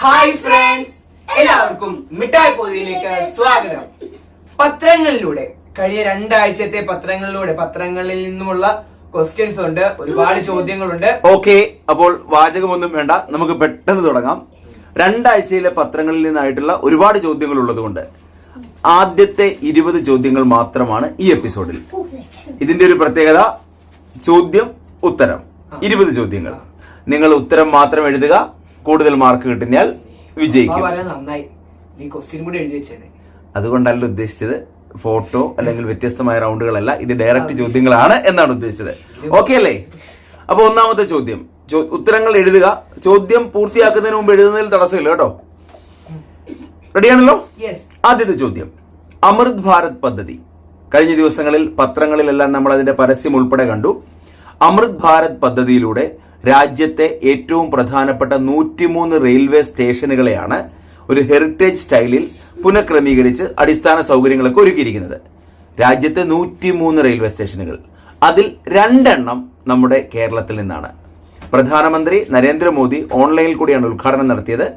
Hi friends എല്ലാവർക്കും മിഠായി പൊതിയിലേക്ക് സ്വാഗതം. പത്രങ്ങളിലൂടെ കഴിഞ്ഞ രണ്ടാഴ്ചത്തെ പത്രങ്ങളിലൂടെ പത്രങ്ങളിൽ നിന്നുമുള്ള ക്വസ്റ്റ്യൻസ് ഉണ്ട് ഒരുപാട് ചോദ്യങ്ങളുണ്ട്. ഓക്കെ അപ്പോൾ വാചകമൊന്നും വേണ്ട നമുക്ക് പെട്ടെന്ന് തുടങ്ങാം. രണ്ടാഴ്ചയിലെ പത്രങ്ങളിൽ നിന്നായിട്ടുള്ള ഒരുപാട് ചോദ്യങ്ങൾ ഉള്ളതുകൊണ്ട് ആദ്യത്തെ ഇരുപത് ചോദ്യങ്ങൾ മാത്രമാണ് ഈ എപ്പിസോഡിൽ ഇതിന്റെ ഒരു പ്രത്യേകത ചോദ്യം ഉത്തരം. ഇരുപത് ചോദ്യങ്ങൾ. നിങ്ങൾ ഉത്തരം മാത്രം എഴുതുക കൂടുതൽ മാർക്ക് കിട്ടിയാൽ വിജയിക്കും. അതുകൊണ്ടല്ല ഉദ്ദേശിച്ചത് ഫോട്ടോ അല്ലെങ്കിൽ വ്യത്യസ്തമായ റൗണ്ടുകളല്ല ഇത് ഡയറക്റ്റ് ചോദ്യങ്ങളാണ് എന്നാണ് ഉദ്ദേശിച്ചത്. ഓക്കെ അല്ലേ? അപ്പൊ ഒന്നാമത്തെ ചോദ്യം. ഉത്തരങ്ങൾ എഴുതുക. ചോദ്യം പൂർത്തിയാക്കുന്നതിന് മുമ്പ് എഴുതുന്നതിൽ തടസ്സമില്ല കേട്ടോ. റെഡിയാണല്ലോ ആദ്യത്തെ ചോദ്യം. അമൃത് ഭാരത് പദ്ധതി. കഴിഞ്ഞ ദിവസങ്ങളിൽ പത്രങ്ങളിലെല്ലാം നമ്മൾ അതിന്റെ പരസ്യം ഉൾപ്പെടെ കണ്ടു. അമൃത് ഭാരത് പദ്ധതിയിലൂടെ രാജ്യത്തെ ഏറ്റവും പ്രധാനപ്പെട്ട നൂറ്റിമൂന്ന് റെയിൽവേ സ്റ്റേഷനുകളെയാണ് ഒരു ഹെറിറ്റേജ് സ്റ്റൈലിൽ പുനഃക്രമീകരിച്ച് അടിസ്ഥാന സൗകര്യങ്ങളൊക്കെ ഒരുക്കിയിരിക്കുന്നത്. രാജ്യത്തെ നൂറ്റിമൂന്ന് റെയിൽവേ സ്റ്റേഷനുകൾ. അതിൽ രണ്ടെണ്ണം നമ്മുടെ കേരളത്തിൽ നിന്നാണ്. പ്രധാനമന്ത്രി നരേന്ദ്രമോദി ഓൺലൈനിൽ കൂടിയാണ് ഉദ്ഘാടനം നടത്തിയത്.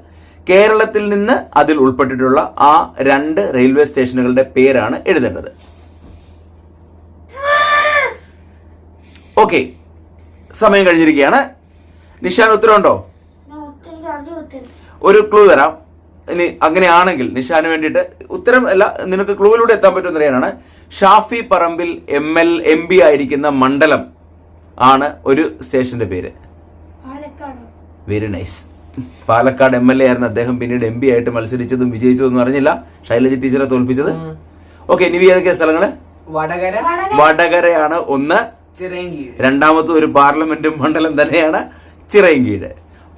കേരളത്തിൽ നിന്ന് അതിൽ ഉൾപ്പെട്ടിട്ടുള്ള ആ രണ്ട് റെയിൽവേ സ്റ്റേഷനുകളുടെ പേരാണ് എഴുതേണ്ടത്. ഓക്കെ. സമയം കഴിഞ്ഞിരിക്കുകയാണ്. നിഷാൻ ഉത്തരവുണ്ടോ? ഒരു ക്ലൂ തരാം. ഇനി അങ്ങനെയാണെങ്കിൽ നിഷാന് വേണ്ടിയിട്ട് ഉത്തരം അല്ല നിനക്ക് ക്ലൂവിലൂടെ എത്താൻ പറ്റുമെന്ന് അറിയാനാണ്. Shafi Parambil M L M P ആയിരിക്കുന്ന മണ്ഡലം ആണ് ഒരു സ്റ്റേഷന്റെ പേര്. Palakkad. Very nice Palakkad M L A ആയിരുന്നു അദ്ദേഹം പിന്നീട് എം പി ആയിട്ട് മത്സരിച്ചതും വിജയിച്ചതൊന്നും അറിഞ്ഞില്ല. ശൈലജ ടീച്ചറെ തോൽപ്പിച്ചത്. ഓക്കെ ഇനി ഏതൊക്കെ സ്ഥലങ്ങൾ? വടകര. വടകരയാണ് ഒന്ന്. രണ്ടാമത്തെ ഒരു പാർലമെന്റും മണ്ഡലം തന്നെയാണ്. ചിറയൻകീഴ്.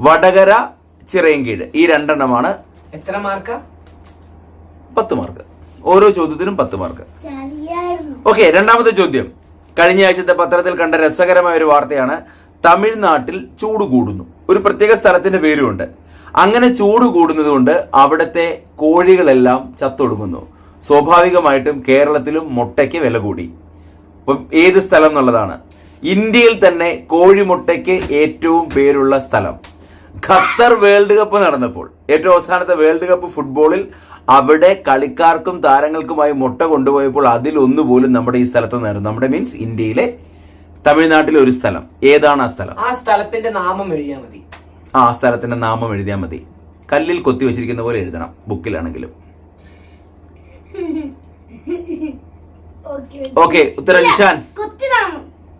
വടകര ചിറയൻകീഴ്. ഈ രണ്ടെണ്ണമാണ് എത്ര മാർക്ക്? പത്ത് മാർക്ക്. ഓരോ ചോദ്യത്തിനും പത്ത് മാർക്ക്. ഓക്കെ രണ്ടാമത്തെ ചോദ്യം. കഴിഞ്ഞ ആഴ്ചത്തെ പത്രത്തിൽ കണ്ട രസകരമായ ഒരു വാർത്തയാണ്. തമിഴ്നാട്ടിൽ ചൂട് കൂടുന്നു. ഒരു പ്രത്യേക സ്ഥലത്തിന്റെ പേരുമുണ്ട്. അങ്ങനെ ചൂട് കൂടുന്നത് കൊണ്ട് അവിടുത്തെ കോഴികളെല്ലാം ചത്തൊടുങ്ങുന്നു. സ്വാഭാവികമായിട്ടും കേരളത്തിലും മുട്ടയ്ക്ക് വില കൂടി. അപ്പം ഏത് സ്ഥലം എന്നുള്ളതാണ്. ഇന്ത്യയിൽ തന്നെ കോഴിമുട്ടയ്ക്ക് ഏറ്റവും പേരുള്ള സ്ഥലം. ഖത്തർ വേൾഡ് കപ്പ് നടന്നപ്പോൾ ഏറ്റവും അവസാനത്തെ വേൾഡ് കപ്പ് ഫുട്ബോളിൽ അവിടെ കളിക്കാർക്കും താരങ്ങൾക്കുമായി മുട്ട കൊണ്ടുപോയപ്പോൾ അതിൽ പോലും നമ്മുടെ ഈ സ്ഥലത്ത് നിന്നായിരുന്നു. നമ്മുടെ മീൻസ് ഇന്ത്യയിലെ തമിഴ്നാട്ടിലെ ഒരു സ്ഥലം. ഏതാണ് ആ സ്ഥലം? ആ സ്ഥലത്തിന്റെ നാമം എഴുതിയാൽ മതി. ആ സ്ഥലത്തിന്റെ നാമം എഴുതിയാൽ മതി. കല്ലിൽ കൊത്തി വെച്ചിരിക്കുന്ന പോലെ എഴുതണം ബുക്കിലാണെങ്കിലും. ഓക്കെ ഓക്കെ ഉത്തരം നിഷാൻ.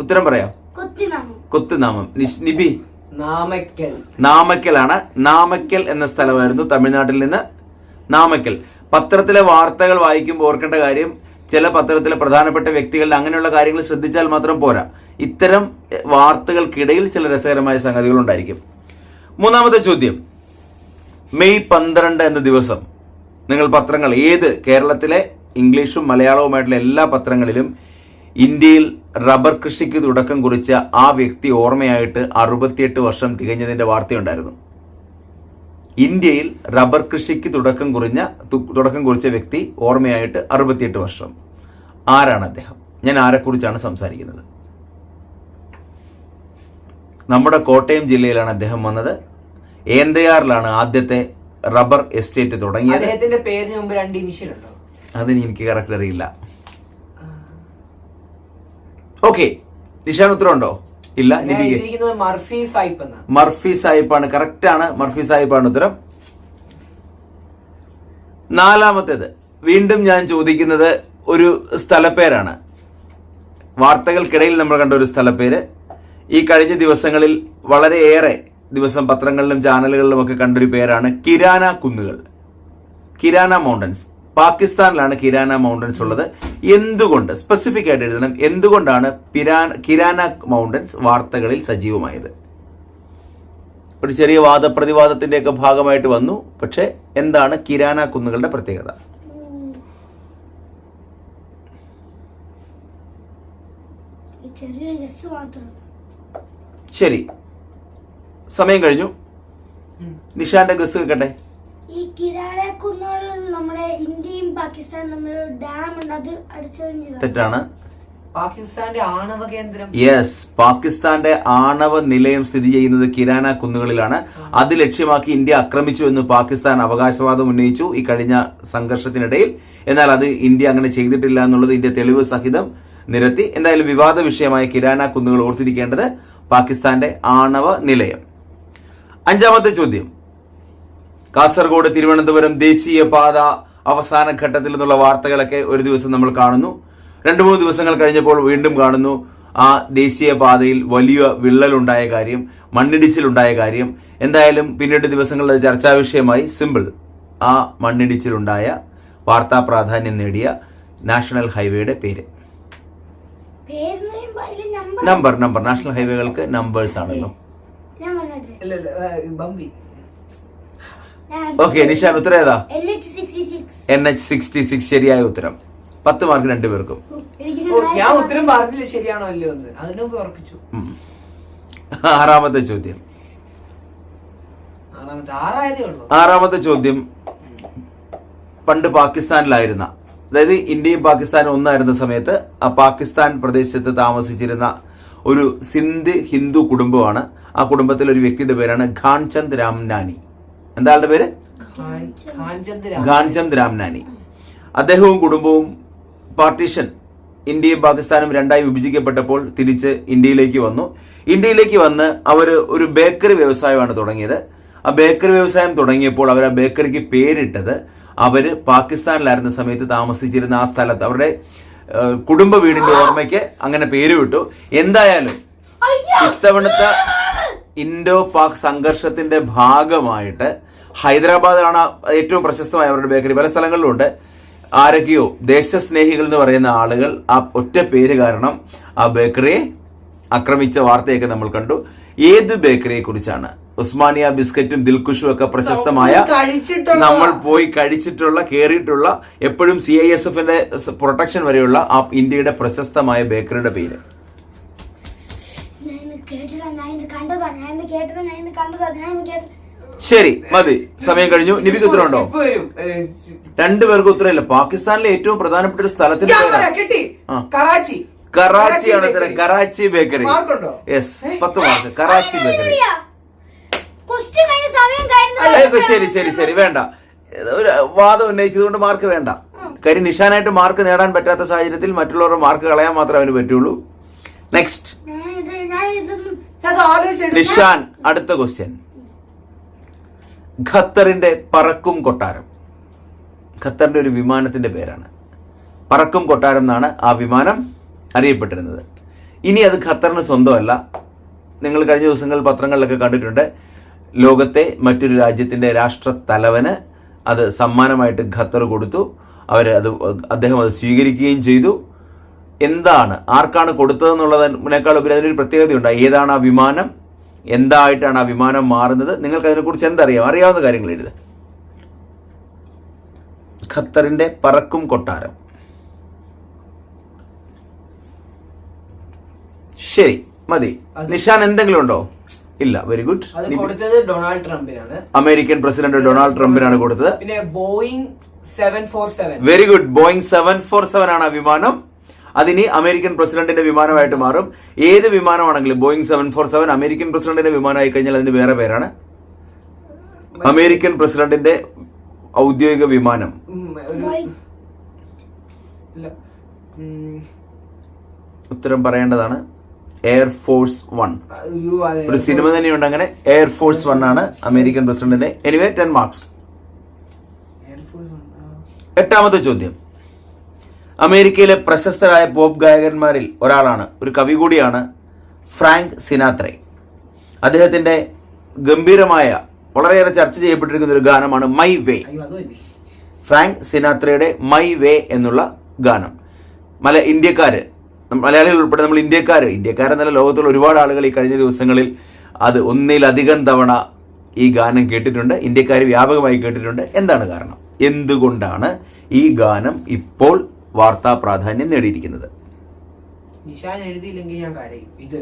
ഉത്തരം പറയാം. കൊത്തിനാമം. കൊത്തുനാമം. നിബി. നാമക്കൽ. നാമക്കലാണ്. നാമക്കൽ എന്ന സ്ഥലമായിരുന്നു തമിഴ്നാട്ടിൽ നിന്ന് നാമക്കൽ. പത്രത്തിലെ വാർത്തകൾ വായിക്കുമ്പോൾ ഓർക്കേണ്ട കാര്യം ചില പത്രത്തിലെ പ്രധാനപ്പെട്ട വ്യക്തികൾ അങ്ങനെയുള്ള കാര്യങ്ങൾ ശ്രദ്ധിച്ചാൽ മാത്രം പോരാ. ഇത്തരം വാർത്തകൾക്കിടയിൽ ചില രസകരമായ സംഗതികൾ ഉണ്ടായിരിക്കും. മൂന്നാമത്തെ ചോദ്യം. മെയ് പന്ത്രണ്ട് എന്ന ദിവസം നിങ്ങൾ പത്രങ്ങൾ ഏത് കേരളത്തിലെ ഇംഗ്ലീഷും മലയാളവുമായിട്ടുള്ള എല്ലാ പത്രങ്ങളിലും ഇന്ത്യയിൽ റബ്ബർ കൃഷിക്ക് തുടക്കം കുറിച്ച ആ വ്യക്തി ഓർമ്മയായിട്ട് അറുപത്തിയെട്ട് വർഷം തികഞ്ഞതിന്റെ വാർത്തയുണ്ടായിരുന്നു. ഇന്ത്യയിൽ റബ്ബർ കൃഷിക്ക് തുടക്കം കുറിഞ്ഞ തുടക്കം കുറിച്ച വ്യക്തി ഓർമ്മയായിട്ട് അറുപത്തിയെട്ട് വർഷം. ആരാണ് അദ്ദേഹം? ഞാൻ ആരെക്കുറിച്ചാണ് സംസാരിക്കുന്നത്? നമ്മുടെ കോട്ടയം ജില്ലയിലാണ് അദ്ദേഹം വന്നത്. ഏന്തയാറിലാണ് ആദ്യത്തെ റബ്ബർ എസ്റ്റേറ്റ് തുടങ്ങിയത്. അദ്ദേഹത്തിന്റെ പേരിന് മുമ്പ് രണ്ട് ഇനിഷ്യൽ ഉണ്ടോ? അതിന് എനിക്ക് കറക്റ്റ് അറിയില്ല. ഓക്കെ നിഷാൻ ഉത്തരം ഉണ്ടോ ഇല്ല മർഫി സായിപ്പ് ആണ് മർഫി സാഹിബാണ് കറക്റ്റ് ആണ്. മർഫി സാഹിബാണ് ഉത്തരം. നാലാമത്തേത്. വീണ്ടും ഞാൻ ചോദിക്കുന്നത് ഒരു സ്ഥലപ്പേരാണ്. വാർത്തകൾക്കിടയിൽ നമ്മൾ കണ്ട ഒരു സ്ഥലപ്പേര്. ഈ കഴിഞ്ഞ ദിവസങ്ങളിൽ വളരെയേറെ ദിവസം പത്രങ്ങളിലും ചാനലുകളിലും ഒക്കെ കണ്ടൊരു പേരാണ് കിരാന കുന്നുകൾ. കിരാന മൗണ്ടൻസ് പാകിസ്ഥാനിലാണ് കിരാന മൗണ്ടൻസ് ഉള്ളത്. എന്തുകൊണ്ട്? സ്പെസിഫിക് ആയിട്ട് എഴുതണം. എന്തുകൊണ്ടാണ് പിരാൻ കിരാന മൗണ്ടൻസ് വാർത്തകളിൽ സജീവമായത്? ഒരു ചെറിയ വാദപ്രതിവാദത്തിന്റെയൊക്കെ ഭാഗമായിട്ട് വന്നു. പക്ഷെ എന്താണ് കിരാന കുന്നുകളുടെ പ്രത്യേകത? ശരി. സമയം കഴിഞ്ഞു. നിഷാന്റെ ഗസ് കേൾക്കട്ടെ. ഈ കുന്നുകളിൽ നമ്മുടെ ഇന്ത്യയും പാകിസ്ഥാനും നമ്മൾ ഡാം ഉണ്ട്. അത് അടിച്ചത് തെറ്റാണ്. പാകിസ്ഥാന്റെ ആണവ കേന്ദ്രം. യെസ് പാകിസ്ഥാന്റെ ആണവ നിലയം സ്ഥിതി ചെയ്യുന്നത് കിരാന കുന്നുകളിലാണ്. അത് ലക്ഷ്യമാക്കി ഇന്ത്യ ആക്രമിച്ചു എന്ന് പാകിസ്ഥാൻ അവകാശവാദം ഉന്നയിച്ചു ഈ കഴിഞ്ഞ സംഘർഷത്തിനിടയിൽ. എന്നാൽ അത് ഇന്ത്യ അങ്ങനെ ചെയ്തിട്ടില്ല എന്നുള്ളത് ഇന്ത്യ തെളിവ് സഹിതം നിരത്തി. എന്തായാലും വിവാദ വിഷയമായ കിരാന കുന്നുകൾ ഓർത്തിരിക്കേണ്ടത് പാകിസ്ഥാന്റെ ആണവ നിലയം. അഞ്ചാമത്തെ ചോദ്യം. കാസർഗോഡ് തിരുവനന്തപുരം ദേശീയ പാത അവസാന ഘട്ടത്തിൽ നിന്നുള്ള വാർത്തകളൊക്കെ ഒരു ദിവസം നമ്മൾ കാണുന്നു. രണ്ടു മൂന്ന് ദിവസങ്ങൾ കഴിഞ്ഞപ്പോൾ വീണ്ടും കാണുന്നു. ആ ദേശീയ പാതയിൽ വലിയ വിള്ളലുണ്ടായ കാര്യം മണ്ണിടിച്ചിലുണ്ടായ കാര്യം. എന്തായാലും പിന്നീട് ദിവസങ്ങളിൽ ചർച്ചാ വിഷയമായി സിമ്പിൾ. ആ മണ്ണിടിച്ചിലുണ്ടായ വാർത്താ പ്രാധാന്യം നേടിയ നാഷണൽ ഹൈവേയുടെ പേര്. നമ്പർ. നമ്പർ നാഷണൽ ഹൈവേകൾക്ക് നമ്പേഴ്സ് ആണല്ലോ ഞാൻ പറഞ്ഞിട്ട് ഇല്ല ഇല്ല ഏ, ബമ്പി ഓക്കെ നിഷാൻ ഉത്തരം ഏതാ? എൻ എച്ച് സിക്സ്റ്റി സിക്സ് ശരിയായ ഉത്തരം. പത്ത് മാർക്ക് രണ്ടുപേർക്കും ഓ, ഞാൻ ഉത്തരം പറഞ്ഞില്ല ശരിയാണോ അല്ലയോ എന്ന്. അതിനു മുമ്പ് ഉറപ്പിച്ചു. ആറാമത്തെ ചോദ്യം. ആറാമത്തെ ചോദ്യം. പണ്ട് പാകിസ്ഥാനിലായിരുന്ന അതായത് ഇന്ത്യയും പാകിസ്ഥാനും ഒന്നായിരുന്ന സമയത്ത് ആ പാകിസ്ഥാൻ പ്രദേശത്ത് താമസിച്ചിരുന്ന ഒരു സിന്ധ് ഹിന്ദു കുടുംബമാണ്. ആ കുടുംബത്തിലെ ഒരു വ്യക്തിയുടെ പേരാണ് ഖാൻചന്ദ് രാംനാനി. എന്താ ആളുടെ പേര്? ഖാൻ- ഖാൻചന്ദ്. രാംനാനി അദ്ദേഹവും കുടുംബവും പാർട്ടീഷൻ ഇന്ത്യയും പാകിസ്ഥാനും രണ്ടായി വിഭജിക്കപ്പെട്ടപ്പോൾ തിരിച്ച് ഇന്ത്യയിലേക്ക് വന്നു. ഇന്ത്യയിലേക്ക് വന്ന് അവർ ഒരു ബേക്കറി വ്യവസായമാണ് തുടങ്ങിയത്. ആ ബേക്കറി വ്യവസായം തുടങ്ങിയപ്പോൾ അവർ ആ ബേക്കറിക്ക് പേരിട്ടത് അവർ പാകിസ്ഥാനിലായിരുന്ന സമയത്ത് താമസിച്ചിരുന്ന ആ സ്ഥലത്ത് അവരുടെ കുടുംബ വീടിന്റെ ഓർമ്മയ്ക്ക് അങ്ങനെ പേര് വിട്ടു എന്തായാലും ഇത്തവണത്തെ ഇൻഡോ പാക് സംഘർഷത്തിന്റെ ഭാഗമായിട്ട് ഹൈദരാബാദാണ് ഏറ്റവും പ്രശസ്തമായ അവരുടെ ബേക്കറി. പല സ്ഥലങ്ങളിലുണ്ട്. ആരൊക്കെയോ ദേശസ്നേഹികൾ എന്ന് പറയുന്ന ആളുകൾ ആ ഒറ്റ പേര് കാരണം ആ ബേക്കറിയെ ആക്രമിച്ച വാർത്തയൊക്കെ നമ്മൾ കണ്ടു. ഏത് ബേക്കറിയെ കുറിച്ചാണ്? ഉസ്മാനിയ ബിസ്ക്കറ്റും ദിൽഖുഷും ഒക്കെ പ്രശസ്തമായ നമ്മൾ പോയി കഴിച്ചിട്ടുള്ള കേറിയിട്ടുള്ള എപ്പോഴും സി ഐ എസ് എഫിന്റെ പ്രൊട്ടക്ഷൻ വരെയുള്ള ആ ഇന്ത്യയുടെ പ്രശസ്തമായ ബേക്കറിയുടെ പേര്. കേട്ടതാ ഞാൻ ഇന്ന് കണ്ടതാ ഞാൻ ഇന്ന് കേട്ടതാ ഞാൻ ഇന്ന് കണ്ടതാ ഞാൻ ഇന്ന് കേട്ട ശരി മതി. സമയം കഴിഞ്ഞു. നിബിക്ക് ഉത്തരവുണ്ടോ? രണ്ടുപേർക്ക് ഉത്തരവില്ല. പാകിസ്ഥാനിലെ ഏറ്റവും പ്രധാനപ്പെട്ട ഒരു സ്ഥലത്തിന്റെ. കറാച്ചി. കറാച്ചിയാണ്. ഉത്തരം. കറാച്ചി ബേക്കറി. യെസ് പത്ത് മാർക്ക്. കറാച്ചി ബേക്കറി. ക്വസ്റ്റ്യൻ കഴിഞ്ഞ സമയം കഴിഞ്ഞു അല്ല, ശരി ശരി ശരി. വേണ്ട. ഒരു വാദം ഉന്നയിച്ചതുകൊണ്ട് മാർക്ക് വേണ്ട. കാര്യം നിഷാനായിട്ട് മാർക്ക് നേടാൻ പറ്റാത്ത സാഹചര്യത്തിൽ മറ്റുള്ളവരുടെ മാർക്ക് കളയാൻ മാത്രമേ അവന് പറ്റുള്ളൂ. നെക്സ്റ്റ് ഞാൻ ഇതൊന്നും ഞാൻ അത് ആലോചിച്ചെടുത്തു. നിഷാൻ അടുത്ത ക്വസ്റ്റ്യൻ ഖത്തറിന്റെ പറക്കും കൊട്ടാരം. ഖത്തറിന്റെ ഒരു വിമാനത്തിന്റെ പേരാണ്. പറക്കും കൊട്ടാരം എന്നാണ് ആ വിമാനം അറിയപ്പെട്ടിരുന്നത്. ഇനി അത് ഖത്തറിന് സ്വന്തമല്ല. നിങ്ങൾ കഴിഞ്ഞ ദിവസങ്ങളിൽ പത്രങ്ങളിലൊക്കെ കണ്ടിട്ടുണ്ട്. ലോകത്തെ മറ്റൊരു രാജ്യത്തിന്റെ രാഷ്ട്ര തലവന് അത് സമ്മാനമായിട്ട് ഖത്തർ കൊടുത്തു. അവർ അത് അദ്ദേഹം അത് സ്വീകരിക്കുകയും ചെയ്തു. എന്താണ്? ആർക്കാണ് കൊടുത്തതെന്നുള്ളതിനേക്കാൾ ഉപരി അതിനൊരു പ്രത്യേകതയുണ്ട്. ഏതാണ് ആ വിമാനം? എന്തായിട്ടാണ് ആ വിമാനം മാറുന്നത്? നിങ്ങൾക്ക് അതിനെക്കുറിച്ച് എന്തറിയാം? അറിയാവുന്ന കാര്യങ്ങൾ എഴുതുക. ഖത്തറിന്റെ പറക്കും കൊട്ടാരം. ശരി മതി. നിഷാൻ എന്തെങ്കിലും ഉണ്ടോ? ഇല്ല വെരി ഗുഡ് ഡൊണാൾഡ് ട്രംപിനാണ്. അമേരിക്കൻ പ്രസിഡന്റ് ഡൊണാൾഡ് ട്രംപിനാണ് കൊടുത്തത്. പിന്നെ Boeing seven four seven very good Boeing seven four seven ആണ് ആ വിമാനം. അതിനി അമേരിക്കൻ പ്രസിഡന്റിന്റെ വിമാനമായിട്ട് മാറും. ഏത് വിമാനമാണെങ്കിലും Boeing seven four seven American പ്രസിഡന്റിന്റെ വിമാനമായി കഴിഞ്ഞാൽ അതിന് വേറെ പേരാണ്. അമേരിക്കൻ പ്രസിഡന്റിന്റെ ഔദ്യോഗിക വിമാനം. ഇല്ല. ഉത്തരം പറയേണ്ടതാണ് എയർഫോഴ്സ് വൺ ഒരു സിനിമ തന്നെയുണ്ട് അങ്ങനെ. എയർഫോഴ്സ് വൺ ആണ് അമേരിക്കൻ പ്രസിഡന്റിന്റെ. Anyway ten marks. എട്ടാമത്തെ ചോദ്യം. അമേരിക്കയിലെ പ്രശസ്തരായ പോപ്പ് ഗായകന്മാരിൽ ഒരാളാണ്. ഒരു കവി കൂടിയാണ് ഫ്രാങ്ക് സിനാത്രെ. അദ്ദേഹത്തിന്റെ ഗംഭീരമായ വളരെയേറെ ചർച്ച ചെയ്യപ്പെട്ടിരിക്കുന്ന ഒരു ഗാനമാണ് മൈ വേ. ഫ്രാങ്ക് സിനാത്രയുടെ മൈ വേ എന്നുള്ള ഗാനം. മല ഇന്ത്യക്കാര് മലയാളികൾ ഉൾപ്പെടെ നമ്മൾ ഇന്ത്യക്കാർ ഇന്ത്യക്കാരെന്നല്ല ലോകത്തുള്ള ഒരുപാട് ആളുകൾ ഈ കഴിഞ്ഞ ദിവസങ്ങളിൽ അത് ഒന്നിലധികം തവണ ഈ ഗാനം കേട്ടിട്ടുണ്ട്. ഇന്ത്യക്കാർ വ്യാപകമായി കേട്ടിട്ടുണ്ട്. എന്താണ് കാരണം? എന്തുകൊണ്ടാണ് ഈ ഗാനം ഇപ്പോൾ വാർത്താ പ്രാധാന്യം നേടിയിരിക്കുന്നത്. നിഷാൻ എഴുതിയില്ലെങ്കിൽ ഞാൻ കരയും. ഇത്.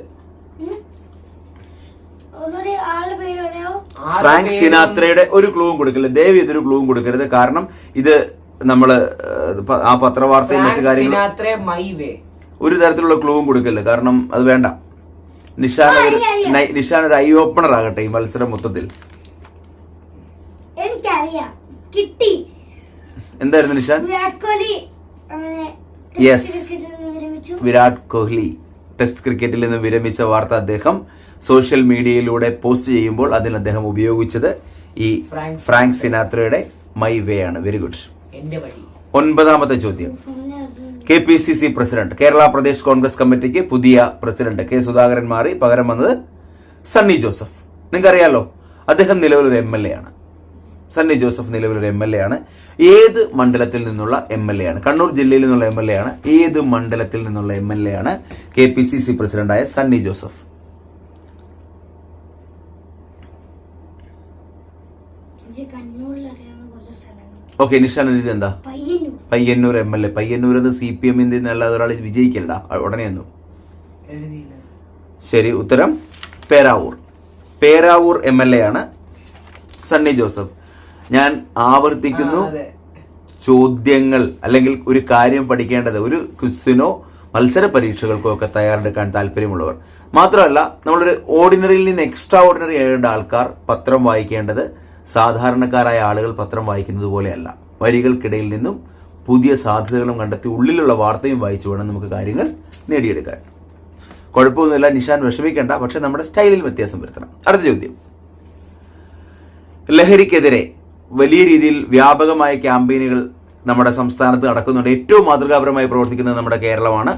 ഫ്രാങ്ക് സിനാത്രയുടെ ഒരു ക്ലൂവും കൊടുക്കില്ല. ദേവി ഇതൊരു ക്ലൂവും കൊടുക്കരുത്. കാരണം ഇത് നമ്മൾ ആ പത്രവാർത്തയും മറ്റു കാര്യങ്ങളും മൈ വേ. ഒരു തരത്തിലുള്ള ക്ലൂവും കൊടുക്കില്ല കാരണം അത് വേണ്ട. നിഷാൻ ഒരു. നിഷാൻ ഒരു ഐ ഓപ്പണർ ആകട്ടെ ഈ മത്സരം മൊത്തത്തിൽ. എനിക്കറിയാം. കിട്ടി. എന്തായിരുന്നു നിഷാൻ? വിരാട് കോഹ്ലി വിരമിച്ചു. വിരാട് കോഹ്ലി ടെസ്റ്റ് ക്രിക്കറ്റിൽ നിന്ന് വിരമിച്ച വാർത്ത അദ്ദേഹം സോഷ്യൽ മീഡിയയിലൂടെ പോസ്റ്റ് ചെയ്യുമ്പോൾ അതിൽ അദ്ദേഹം ഉപയോഗിച്ചത് ഈ ഫ്രാങ്ക് സിനാത്രയുടെ മൈ വേ ആണ്. വെരി ഗുഡ് ഒൻപതാമത്തെ ചോദ്യം. K P C C president Kerala Pradesh Congress കമ്മിറ്റിക്ക് പുതിയ പ്രസിഡന്റ് കെ സുധാകരൻ മാറി. പകരം വന്നത് സണ്ണി ജോസഫ്. നിങ്ങൾക്കറിയാലോ അദ്ദേഹം നിലവിലൊരു എം എൽ എ ആണ്. സണ്ണി ജോസഫ് നിലവിലൊരു എം എൽ എ ആണ്. ഏത് മണ്ഡലത്തിൽ നിന്നുള്ള എം എൽ എ ആണ്? കണ്ണൂർ ജില്ലയിൽ നിന്നുള്ള എം എൽ എ ആണ്. ഏത് മണ്ഡലത്തിൽ നിന്നുള്ള എം എൽ എ ആണ്? കെ പി സി സി പ്രസിഡന്റായ സണ്ണി ജോസഫ്. എനിക്ക് കണ്ണൂരിൽ അറിയാവുന്ന കുറച്ച് സ്ഥലങ്ങൾ ഓക്കെ നിഷാൻ ഇത് എന്താ Payyanur. Payyanur M L A. Payyanur എന്ന് സി പി എമ്മിന്റെ അല്ലാതെ ഒരാൾ വിജയിക്കണ്ട ഉടനെയൊന്നും ശരി ഉത്തരം Peravoor. Peravoor M L A ആണ് സണ്ണി ജോസഫ്. ഞാൻ ആവർത്തിക്കുന്നു. ചോദ്യങ്ങൾ അല്ലെങ്കിൽ ഒരു കാര്യം പഠിക്കേണ്ടത് ഒരു ക്വിസിനോ മത്സര പരീക്ഷകൾക്കോ ഒക്കെ തയ്യാറെടുക്കാൻ താല്പര്യമുള്ളവർ. മാത്രമല്ല നമ്മളൊരു ഓർഡിനറിയിൽ നിന്ന് എക്സ്ട്രാ ഓർഡിനറി ആയേണ്ട ആൾക്കാർ പത്രം വായിക്കേണ്ടത്. സാധാരണക്കാരായ ആളുകൾ പത്രം വായിക്കുന്നത് പോലെയല്ല. വരികൾക്കിടയിൽ നിന്നും പുതിയ സാധ്യതകളും കണ്ടെത്തി ഉള്ളിലുള്ള വാർത്തയും വായിച്ചു വേണം നമുക്ക് കാര്യങ്ങൾ നേടിയെടുക്കാൻ. കുഴപ്പമൊന്നുമില്ല നിഷാൻ വിഷമിക്കേണ്ട പക്ഷെ നമ്മുടെ സ്റ്റൈലിൽ വ്യത്യാസം വരുത്തണം. അടുത്ത ചോദ്യം. ലഹരിക്കെതിരെ വലിയ രീതിയിൽ വ്യാപകമായ ക്യാമ്പയിനുകൾ നമ്മുടെ സംസ്ഥാനത്ത് നടക്കുന്നുണ്ട്. ഏറ്റവും മാതൃകാപരമായി പ്രവർത്തിക്കുന്നത് നമ്മുടെ കേരളമാണ്.